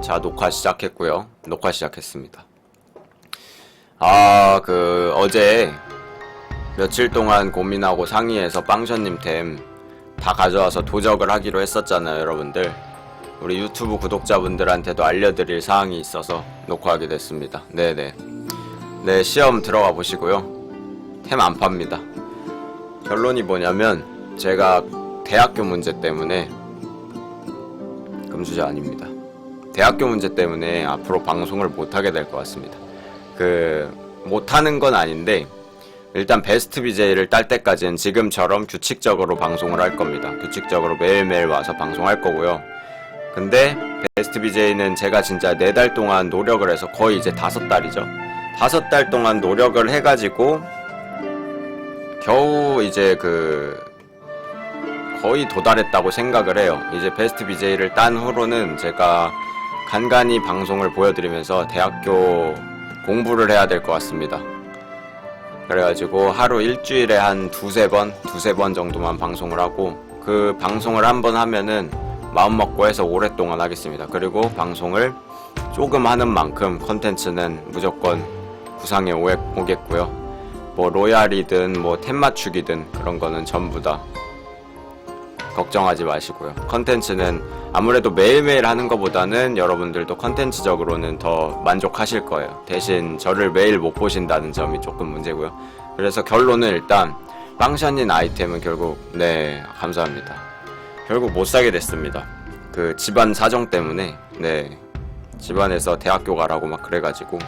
자, 녹화 시작했고요. 녹화 시작했습니다. 아, 그, 어제 며칠 동안 고민하고 상의해서 빵션님 템 다 가져와서 도적을 하기로 했었잖아요, 여러분들. 우리 유튜브 구독자분들한테도 알려드릴 사항이 있어서 녹화하게 됐습니다. 네네. 네, 시험 들어가 보시고요. 템 안 팝니다. 결론이 뭐냐면, 제가 대학교 문제 때문에 금수저 아닙니다. 대학교 문제 때문에 앞으로 방송을 못하게 될 것 같습니다. 그, 못하는 건 아닌데, 일단 베스트 BJ를 딸 때까지는 지금처럼 규칙적으로 방송을 할 겁니다. 규칙적으로 매일매일 와서 방송할 거고요. 근데 베스트 BJ는 제가 진짜 네 달 동안 노력을 해서 거의 이제 다섯 달이죠. 다섯 달 동안 노력을 해가지고 겨우 이제 그 거의 도달했다고 생각을 해요. 이제 베스트 BJ를 딴 후로는 제가 간간히 방송을 보여드리면서 대학교 공부를 해야 될 것 같습니다. 그래가지고 하루 일주일에 한 두세 번, 두세 번 정도만 방송을 하고 그 방송을 한 번 하면은 마음 먹고 해서 오랫동안 하겠습니다. 그리고 방송을 조금 하는 만큼 컨텐츠는 무조건 구상해 오- 오겠고요. 뭐 로얄이든 뭐 템 맞추기든 그런 거는 전부 다 걱정하지 마시고요. 컨텐츠는 아무래도 매일매일 하는 것보다는 여러분들도 컨텐츠적으로는 더 만족하실 거예요. 대신 저를 매일 못 보신다는 점이 조금 문제고요. 그래서 결론은 일단 빵샤닌 아이템은 결국 네 감사합니다. 결국 못 사게 됐습니다. 그 집안 사정 때문에 네 집안에서 대학교 가라고 막 그래가지고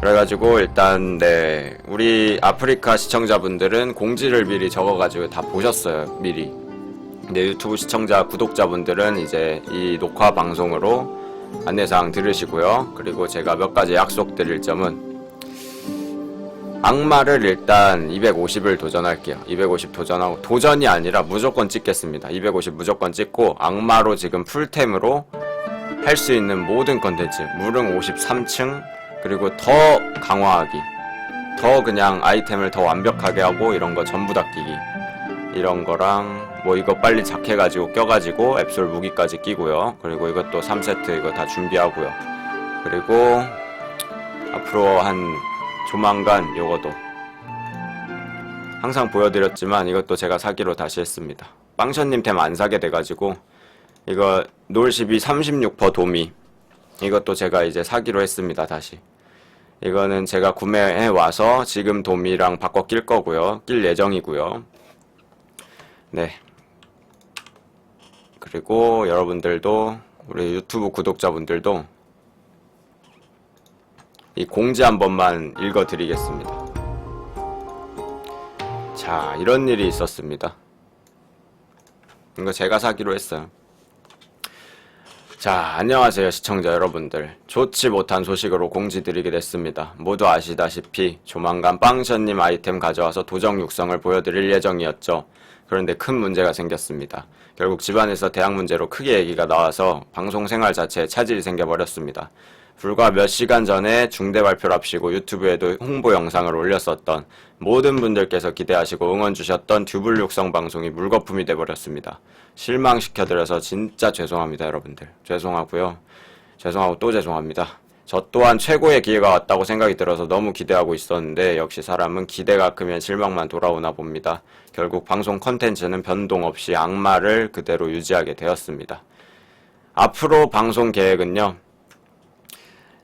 그래가지고 일단 네 우리 아프리카 시청자분들은 공지를 미리 적어가지고 다 보셨어요 미리. 근데 유튜브 시청자 구독자분들은 이제 이 녹화 방송으로 안내사항 들으시고요. 그리고 제가 몇 가지 약속드릴 점은 악마를 일단 250을 도전할게요. 250 도전하고 도전이 아니라 무조건 찍겠습니다. 250 무조건 찍고 악마로 지금 풀템으로 할 수 있는 모든 컨텐츠 무릉 53층 그리고 더 강화하기 더 그냥 아이템을 더 완벽하게 하고 이런 거 전부 다 끼기. 이런 거랑 뭐 이거 빨리 작해가지고 껴가지고 앱솔 무기까지 끼고요. 그리고 이것도 3세트 이거 다 준비하고요. 그리고 앞으로 한 조만간 요거도 항상 보여드렸지만 이것도 제가 사기로 다시 했습니다. 빵션님 템 안 사게 돼가지고 이거 놀12 36% 도미 이것도 제가 이제 사기로 했습니다 다시. 이거는 제가 구매해 와서 지금 도미랑 바꿔 낄 거고요. 낄 예정이고요. 네. 그리고 여러분들도 우리 유튜브 구독자분들도 이 공지 한 번만 읽어 드리겠습니다. 자 이런 일이 있었습니다. 이거 제가 사기로 했어요 자, 안녕하세요, 시청자 여러분들. 좋지 못한 소식으로 공지드리게 됐습니다. 모두 아시다시피 조만간 빵션님 아이템 가져와서 도적 육성을 보여드릴 예정이었죠. 그런데 큰 문제가 생겼습니다. 결국 집안에서 대학 문제로 크게 얘기가 나와서 방송 생활 자체에 차질이 생겨버렸습니다. 불과 몇 시간 전에 중대 발표를 앞시고 유튜브에도 홍보 영상을 올렸었던 모든 분들께서 기대하시고 응원 주셨던 듀블 육성 방송이 물거품이 돼버렸습니다. 실망시켜드려서 진짜 죄송합니다, 여러분들. 죄송하고요. 죄송하고 또 죄송합니다. 저 또한 최고의 기회가 왔다고 생각이 들어서 너무 기대하고 있었는데 역시 사람은 기대가 크면 실망만 돌아오나 봅니다. 결국 방송 컨텐츠는 변동 없이 악마를 그대로 유지하게 되었습니다. 앞으로 방송 계획은요.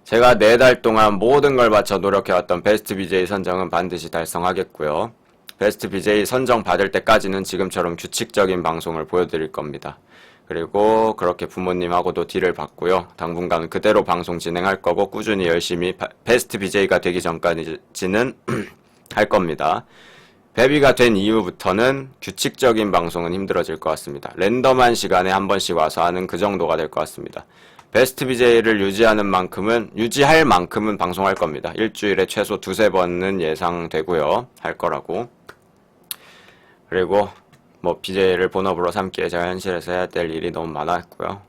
제가 네 달 동안 모든 걸 바쳐 노력해왔던 베스트 BJ 선정은 반드시 달성하겠고요. 베스트 BJ 선정 받을 때까지는 지금처럼 규칙적인 방송을 보여드릴 겁니다. 그리고 그렇게 부모님하고도 딜을 받고요. 당분간 그대로 방송 진행할 거고 꾸준히 열심히 바- 베스트 BJ가 되기 전까지는 할 겁니다. 베비가 된 이후부터는 규칙적인 방송은 힘들어질 것 같습니다. 랜덤한 시간에 한 번씩 와서 하는 그 정도가 될 것 같습니다. 베스트 BJ를 유지하는 만큼은, 유지할 만큼은 방송할 겁니다. 일주일에 최소 두세 번은 예상되고요. 할 거라고. 그리고 뭐 BJ를 본업으로 삼기에 제가 현실에서 해야 될 일이 너무 많았고요.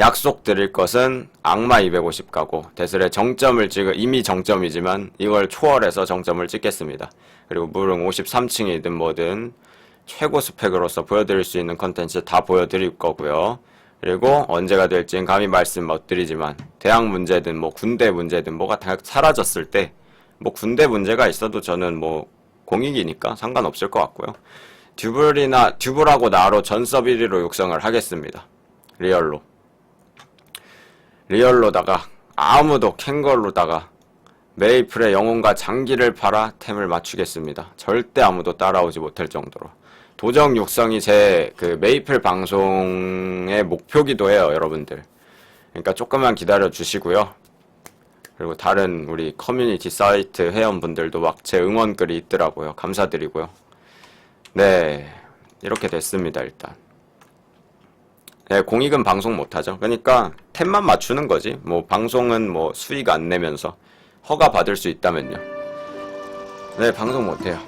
약속 드릴 것은 악마 250 가고 대슬의 정점을 찍어 이미 정점이지만 이걸 초월해서 정점을 찍겠습니다. 그리고 무릉 53층이든 뭐든 최고 스펙으로서 보여드릴 수 있는 컨텐츠 다 보여드릴 거고요. 그리고 언제가 될지는 감히 말씀 못 드리지만 대학 문제든 뭐 군대 문제든 뭐가 다 사라졌을 때 뭐 군대 문제가 있어도 저는 뭐 공익이니까 상관없을 것 같고요. 듀블이나 듀블하고 나로 전섭 1위로 육성을 하겠습니다. 리얼로. 리얼로다가 아무도 캥걸로다가 메이플의 영혼과 장기를 팔아 템을 맞추겠습니다. 절대 아무도 따라오지 못할 정도로. 도적 육성이 제 그 메이플 방송의 목표기도 해요, 여러분들. 그러니까 조금만 기다려 주시고요. 그리고 다른 우리 커뮤니티 사이트 회원분들도 막 제 응원글이 있더라고요. 감사드리고요. 네, 이렇게 됐습니다, 일단. 네, 공익은 방송 못하죠. 그러니까 템만 맞추는 거지. 뭐 방송은 뭐 수익 안 내면서 허가 받을 수 있다면요. 네, 방송 못해요.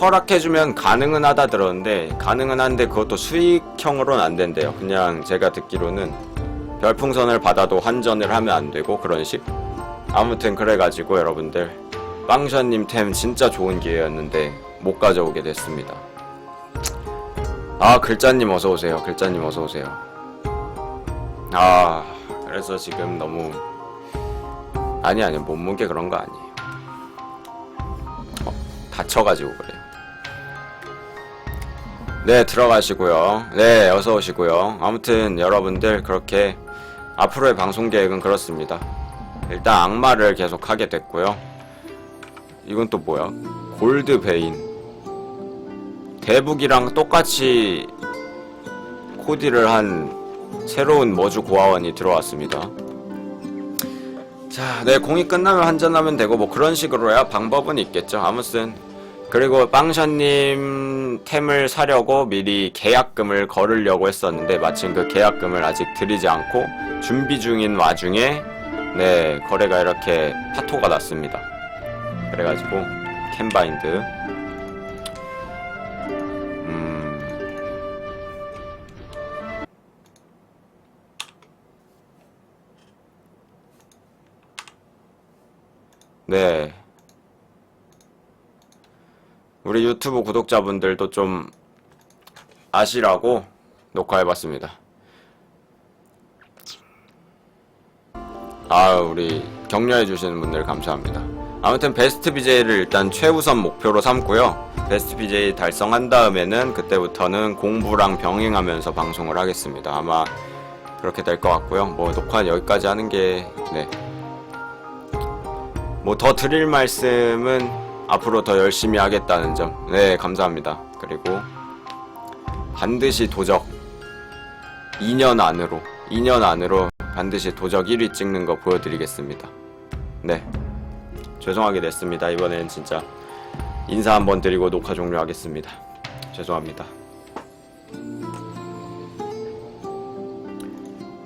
허락해주면 가능은 하다 들었는데 가능은 한데 그것도 수익형으로는 안 된대요. 그냥 제가 듣기로는 별풍선을 받아도 환전을 하면 안 되고 그런 식. 아무튼 그래가지고 여러분들 빵샤님 템 진짜 좋은 기회였는데 못 가져오게 됐습니다. 아 글자님 어서 오세요. 글자님 어서 오세요. 아 그래서 지금 너무 아니 아니 몸무게 그런 거 아니에요. 어, 다쳐가지고 그래요. 네 들어가시고요. 네 어서 오시고요. 아무튼 여러분들 그렇게 앞으로의 방송 계획은 그렇습니다. 일단 악마를 계속 하게 됐고요. 이건 또 뭐야? 골드 베인. 대북이랑 똑같이 코디를 한 새로운 머주 고아원이 들어왔습니다. 자, 네, 공이 끝나면 한잔하면 되고 뭐 그런 식으로 해야 방법은 있겠죠. 아무튼 그리고 빵샤님 템을 사려고 미리 계약금을 걸으려고 했었는데 마침 그 계약금을 아직 드리지 않고 준비 중인 와중에 네 거래가 이렇게 파토가 났습니다. 그래가지고 캔바인드 네. 우리 유튜브 구독자분들도 좀 아시라고 녹화해봤습니다. 아, 우리 격려해주시는 분들 감사합니다. 아무튼 베스트 BJ를 일단 최우선 목표로 삼고요. 베스트 BJ 달성한 다음에는 그때부터는 공부랑 병행하면서 방송을 하겠습니다. 아마 그렇게 될 것 같고요. 뭐 녹화는 여기까지 하는 게, 네. 뭐 더 드릴 말씀은 앞으로 더 열심히 하겠다는 점. 네, 감사합니다. 그리고 반드시 도적 2년 안으로 2년 안으로 반드시 도적 1위 찍는 거 보여드리겠습니다. 네. 죄송하게 됐습니다. 이번엔 진짜 인사 한번 드리고 녹화 종료하겠습니다. 죄송합니다.